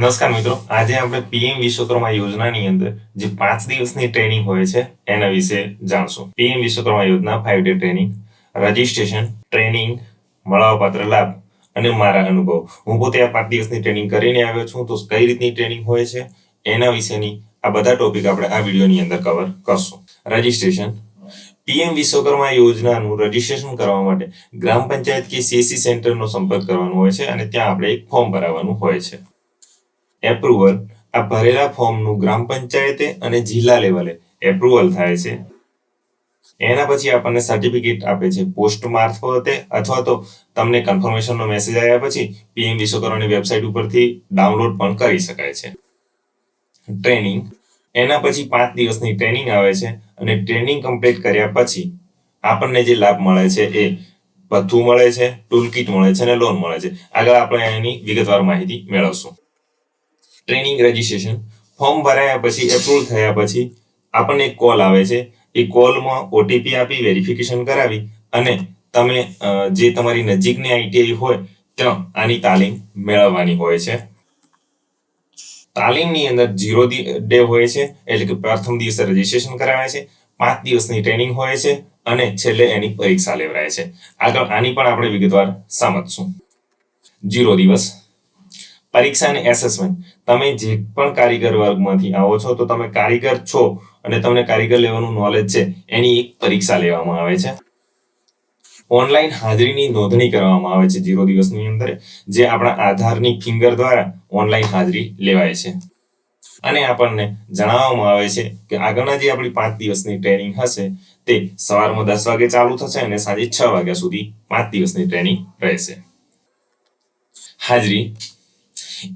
નમસ્કાર મિત્રો. આજે આપણે પીએમ વિશ્વકર્મા યોજનાની અંદર જે પાંચ દિવસની ટ્રેનિંગ હોય છે, એના વિશે જાણશું. પીએમ વિશ્વકર્મા યોજના five day training registration training મળવાપાત્ર લાભ અને મારા અનુભવ. હું પોતે આ પાંચ દિવસની ટ્રેનિંગ કરીને આવ્યો છું, તો કઈ રીતની ટ્રેનિંગ હોય છે, એના વિશેની આ બધા ટોપિક આપણે આ વિડીયોની અંદર કવર કરશું. રજીસ્ટ્રેશન પીએમ વિશ્વકર્મા યોજનાનું રજીસ્ટ્રેશન કરવા માટે ગ્રામ પંચાયત કે સીએસસી સેન્ટરનો સંપર્ક કરવાનો હોય છે, અને ત્યાં આપણે એક ફોર્મ ભરાવવાનું હોય છે. એપ્રુવલ આ ભરેલા ફોર્મનું ગ્રામ પંચાયતે અને જિલ્લા લેવલે એપ્રુવલ થાય છે. એના પછી આપણને સર્ટિફિકેટ આપે છે પોસ્ટ મારફતે અથવા તો તમને કન્ફર્મેશનનો મેસેજ આવ્યા પછી પીએમ વિશ્વકર્માની વેબસાઇટ ઉપરથી ડાઉનલોડ પણ કરી શકાય છે. ટ્રેનિંગ એના પછી પાંચ દિવસની ટ્રેનિંગ આવે છે અને ટ્રેનિંગ કમ્પ્લીટ કર્યા પછી આપણને જે લાભ મળે છે એ ભથ્થું મળે છે ટૂલકીટ મળે છે અને લોન મળે છે. આગળ આપણે એની વિગતવાર માહિતી મેળવશું. Training registration. ફોર્મ ભરાયા પછી એપ્રુવ થયા પછી આપણને એક કોલ આવે છે. એ કોલમાં ઓટીપી આપી વેરિફિકેશન કરાવી અને તમે જે તમારી નજીકની આઈટીઆઈ હોય, ત્યાં આની તાલીમ મેળવવાની હોય છે. તાલીમની અંદર ઝીરો ડે હોય છે, એટલે કે પ્રથમ દિવસે રજીસ્ટ્રેશન કરાવે છે. પાંચ દિવસની ટ્રેનિંગ હોય છે અને છેલ્લે એની પરીક્ષા લેવરાય છે. આગળ આની પણ આપણે વિગતવાર સમજશું. ઝીરો દિવસ. પરીક્ષા એસેસમેન્ટ તમે જે પણ કારીગર વર્ગમાંથી આવો છો, તો તમે કારીગર છો અને તમને કારીગર લેવાનું નોલેજ છે, એની એક પરીક્ષા લેવામાં આવે છે. ઓનલાઈન હાજરીની નોંધણી કરવામાં આવે છે, જીરો દિવસની અંદર, જે આપણા આધારની ફિંગર દ્વારા ઓનલાઈન હાજરી લેવાય છે. અને આપણને જણાવવામાં આવે છે કે આગળના જે આપણી પાંચ દિવસની ટ્રેનિંગ હશે, તે સવારમાં દસ વાગે ચાલુ થશે અને સાંજે છ વાગ્યા સુધી પાંચ દિવસની ટ્રેનિંગ રહેશે. હાજરી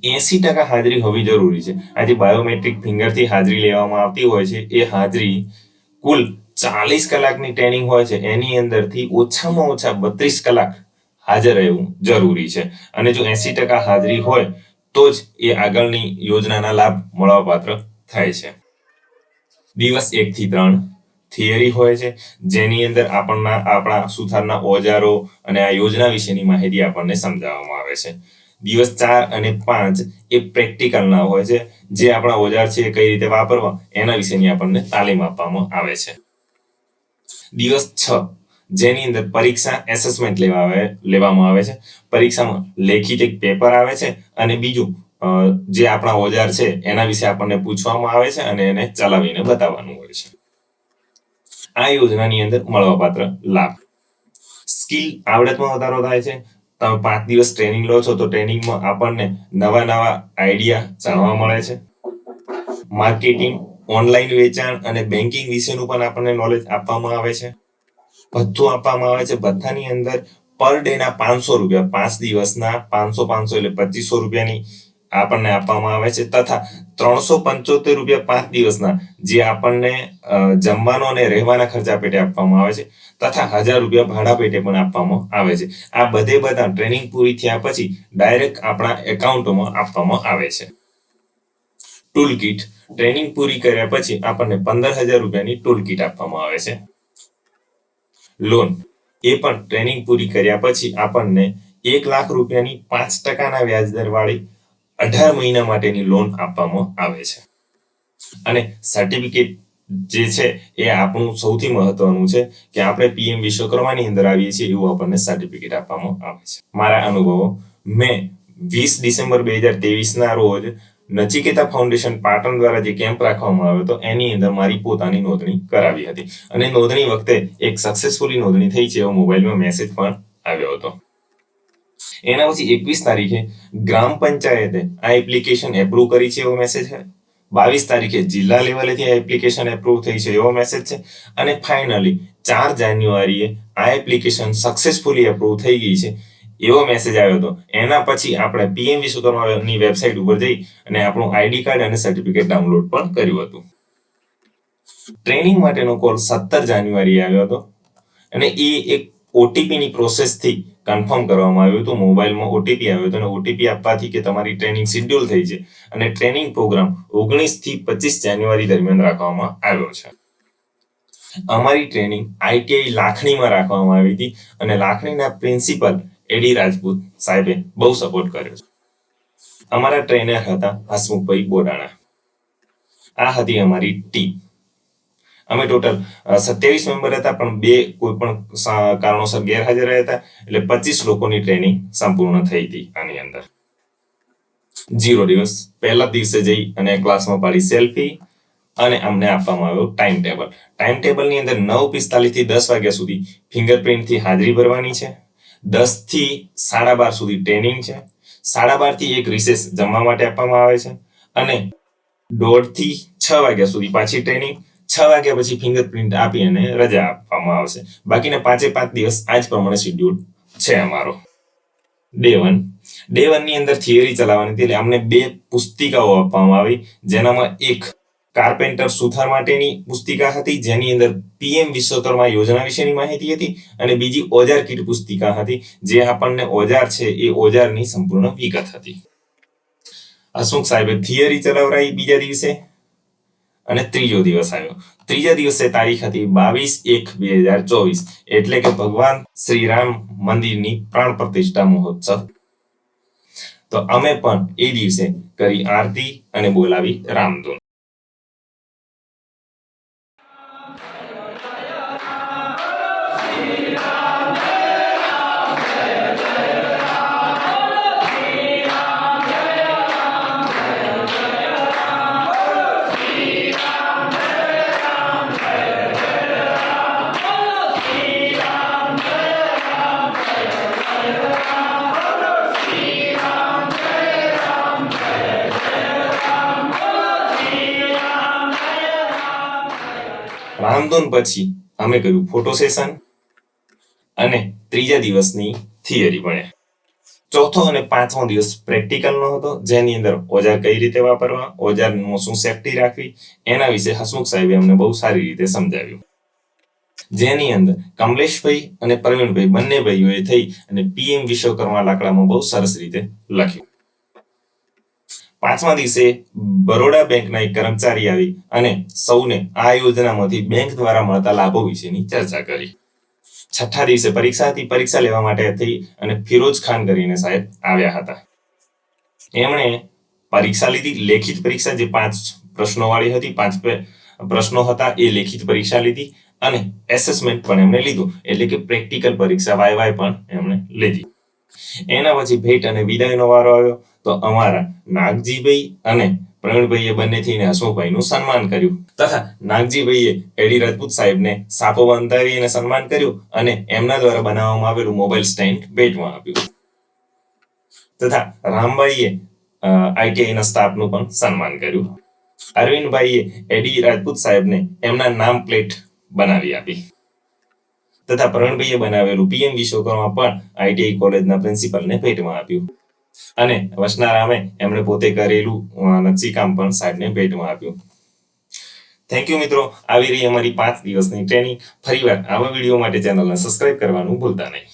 એસી ટકા હાજરી હોવી જરૂરી છે. આજે બાયોમેટ્રિક ફિંગરથી હાજરી લેવામાં આવતી હોય છે. એ હાજરી કુલ ચાલીસ કલાકની ટ્રેનિંગ હોય છે. એની અંદરથી ઓછામાં ઓછા બત્રીસ કલાક હાજર રહેવું જરૂરી છે. અને જો એસી ટકા હાજરી હોય, તો જ એ આગળની યોજનાના લાભ મળવાપાત્ર થાય છે. દિવસ એક થી ત્રણ થિયરી હોય છે. જેની અંદર આપણના, આપણા સુથારના ઓજારો અને આ યોજના વિશેની માહિતી આપણને સમજાવવામાં આવે છે. દિવસ ચાર અને પાંચ એ પ્રેક્ટિકલના હોય છે. જે આપણા ઓજાર છે કઈ રીતે વાપરવા એના વિશેની આપણને તાલીમ આપવામાં આવે છે. દિવસ છ, જેની અંદર પરીક્ષા એસેસમેન્ટ લેવા આવે, લેવામાં આવે છે. પરીક્ષામાં લેખિત એક પેપર આવે છે અને બીજું જે આપણા ઓજાર છે એના વિશે આપણને પૂછવામાં આવે છે અને એને ચલાવીને બતાવવાનું હોય છે. આ યોજનાની અંદર મળવાપાત્ર લાભ. સ્કિલ આવડતમાં વધારો થાય છે. તમે પાંચ દિવસ ટ્રેનિંગ લો છો તો ટ્રેનિંગમાં આપણને નવા નવા આઈડિયા જાણવા મળે છે. માર્કેટિંગ ઓનલાઈન વેચાણ અને બેન્કિંગ વિશેનું પણ આપણને નોલેજ આપવામાં આવે છે. ભથ્થું આપવામાં આવે છે. ભથ્થાની અંદર પર ડે ના પાંચસો રૂપિયા, પાંચ દિવસના પાંચસો પાંચસો એટલે પચીસો રૂપિયાની આપણને આપવામાં આવે છે તથા ત્રણસો પંચોતેર રૂપિયા પાંચ દિવસના જે આપણને જમવાનો અને રહેવાના ખર્ચા પેટે આપવામાં આવે છે તથા હજાર રૂપિયા ભાડા પેટે પણ આપવામાં આવે છે. આ બધે બધા ટ્રેનિંગ પૂરી થયા પછી ડાયરેક્ટ આપણા એકાઉન્ટમાં આપવામાં આવે છે. ટૂલ કિટ ટ્રેનિંગ પૂરી કર્યા પછી આપણને પંદર હજાર રૂપિયાની ટૂલ કિટ આપવામાં આવે છે. લોન એ પણ ટ્રેનિંગ પૂરી કર્યા પછી આપણને એક લાખ રૂપિયાની પાંચ ટકાના વ્યાજદર વાળી અઢાર મહિના માટેની લોન આપવામાં આવે છે. અને સર્ટિફિકેટ જે છે એ આપણું સૌથી મહત્વનું છે કે આપણે પીએમ વિશ્વકર્માની અંદર આવીએ છીએ એવું આપણને સર્ટિફિકેટ આપવામાં આવે છે. મારા અનુભવો, મેં વીસ ડિસેમ્બર બે હજાર ના રોજ નચિકેતા ફાઉન્ડેશન પાટણ દ્વારા જે કેમ્પ રાખવામાં આવ્યો હતો, એની અંદર મારી પોતાની નોંધણી કરાવી હતી. અને નોંધણી વખતે એક સક્સેસફુલી નોંધણી થઈ છે એવો મોબાઈલમાં મેસેજ પણ આવ્યો હતો. એના પછી એકવીસ તારીખે ગ્રામ પંચાયતે આ એપ્લિકેશન એપ્રુવ કરી છે એવો મેસેજ છે. બાવીસ તારીખે જિલ્લા લેવલેથી આ એપ્લિકેશન એપ્રુવ થઈ છે એવો મેસેજ છે. અને ફાઇનલી ચાર જાન્યુઆરીએ આ એપ્લિકેશન સક્સેસફુલી એપ્રુવ થઈ ગઈ છે એવો મેસેજ આવ્યો હતો. એના પછી આપણે પીએમ વિશ્વકર્માની વેબસાઇટ ઉપર જઈ અને આપણું આઈડી કાર્ડ અને સર્ટિફિકેટ ડાઉનલોડ પણ કર્યું હતું. ટ્રેનિંગ માટેનો કોલ સત્તર જાન્યુઆરી આવ્યો હતો. અને એ એક ઓટીપીની પ્રોસેસથી કન્ફર્મ કરવામાં આવ્યું હતું. મોબાઈલમાં ઓટીપી આવ્યો હતો અને ઓટીપી આપવાથી કે તમારી ટ્રેનિંગ શિડ્યુલ થઈ છે અને ટ્રેનિંગ પ્રોગ્રામ ઓગણીસથી પચીસ જાન્યુઆરી દરમિયાન રાખવામાં આવ્યો છે. અમારી ટ્રેનિંગ આઈટીઆઈ લાખણીમાં રાખવામાં આવી હતી અને લાખણીના પ્રિન્સિપલ એડી રાજપૂત સાહેબે બહુ સપોર્ટ કર્યો છે. અમારા ટ્રેનર હતા હસમુખભાઈ બોડાણા. આ હતી અમારી ટીમ અમે ટોટલ સત્યાવીસ મેમ્બર હતા, પણ બે કોઈ પણ કારણોસર ગેરહાજર હતા, એટલે પચીસ લોકોની ટ્રેનિંગ સંપૂર્ણ થઈ હતી આની અંદર. જીરો દિવસ. પહેલા દિવસે જઈ અને ક્લાસમાં પાડી સેલ્ફી અને અમને આપવામાં આવ્યો ટાઈમ ટેબલ ટાઈમ ટેબલની અંદર નવ પિસ્તાલીસથી દસ વાગ્યા સુધી ફિંગરપ્રિન્ટથી હાજરી ભરવાની છે. દસથી સાડા બાર સુધી ટ્રેનિંગ છે. સાડા બારથી એક રિસેસ જમવા માટે આપવામાં આવે છે. અને દોઢથી છ વાગ્યા સુધી પાછી ટ્રેનિંગ છ વાગ્યા પછી ફિંગરપ્રિન્ટ આપી અને રજા આપવામાં આવશે. બાકીના પાંચે પાંચ દિવસ આ જ પ્રમાણે શેડ્યુલ છે અમારો. ડે વન ડે વનની અંદર થિયરી ચલાવવાની હતી એટલે અમને બે પુસ્તિકાઓ આપવામાં આવી, જેનામાં એક કાર્પેન્ટર સુથાર માટેની પુસ્તિકા હતી, જેની અંદર પીએમ વિશ્વકર્મા યોજના વિશેની માહિતી હતી અને બીજી ઓજાર કીટ પુસ્તિકા હતી, જે આપણને ઓજાર છે એ ઓજારની સંપૂર્ણ વિગત હતી. હસમુખ સાહેબે થિયરી ચલાવરાઈ બીજા દિવસે. અને ત્રીજો દિવસ આવ્યો. ત્રીજા દિવસે તારીખ હતી બાવીસ એક બે હજાર ચોવીસ. એટલે કે ભગવાન શ્રી રામ મંદિરની પ્રાણ પ્રતિષ્ઠા મહોત્સવ. તો અમે પણ એ દિવસે કરી આરતી અને બોલાવી રામધૂન. રામધૂન પછી અમે કર્યું ફોટો સેશન અને ત્રીજા દિવસની થિયરી ભણ્યા. ચોથો અને પાંચમો દિવસ પ્રેક્ટિકલ નો હતો, જેની અંદર ઓજાર કઈ રીતે વાપરવા ઓજારમાં શું સેફટી રાખવી, એના વિશે હસમુખ સાહેબે અમને બહુ સારી રીતે સમજાવ્યું. જેની અંદર કમલેશભાઈ અને પ્રવીણભાઈ બંને ભાઈઓએ થઈ અને પીએમ વિશ્વકર્મા લાકડામાં બહુ સરસ રીતે લખ્યું. પાંચમા દિવસે બરોડા બેંકના એક કર્મચારી આવી અને સૌને આ યોજનામાંથી બેંક દ્વારા મળતા લાભો વિશેની ચર્ચા કરી. છઠ્ઠા દિવસે પરીક્ષા હતી પરીક્ષા લેવા માટે થઈ અને ફિરોજ ખાન કરીને સાહેબ આવ્યા હતા. એમણે પરીક્ષા લીધી, લેખિત પરીક્ષા, જે પાંચ પ્રશ્નો વાળી હતી, પાંચ પ્રશ્નો હતા, એ લેખિત પરીક્ષા લીધી અને એસેસમેન્ટ પણ એમણે લીધું, એટલે કે પ્રેક્ટિકલ પરીક્ષા વાય વાય પણ એમણે લીધી. એના પછી ભેટ અને વિદાયનો વારો આવ્યો. તો અમારા નાગજીભાઈ અને પ્રવીણભાઈએ બંને થઈને અશોકભાઈનું સન્માન કર્યું. તથા નાગજીભાઈએ એડી રાજપૂત સાહેબને સાપો બંધાવી સન્માન કર્યું અને એમના દ્વારા બનાવવામાં આવેલું મોબાઈલ સ્ટેન્ડ ભેટમાં આપ્યું. તથા રામભાઈએ આઈટીઆઈના સ્ટાફનું પણ સન્માન કર્યું. અરવિંદભાઈએ એડી રાજપૂત સાહેબને એમના નામ પ્લેટ બનાવી આપી. તથા પ્રવીણભાઈએ બનાવેલું પીએમ વિશ્વકર્મા પણ આઈટીઆઈ કોલેજના પ્રિન્સિપલને ભેટમાં આપ્યું. અને વસનારામે એમણે પોતે કરેલું નકશીકામ પણ સાહેબને ભેટમાં આપ્યું. થેન્ક યુ મિત્રો. આવી રહી અમારી પાંચ દિવસની ટ્રેનિંગ ફરીવાર આવા વીડિયો માટે ચેનલને સબસ્ક્રાઇબ કરવાનું ભૂલતા નહીં.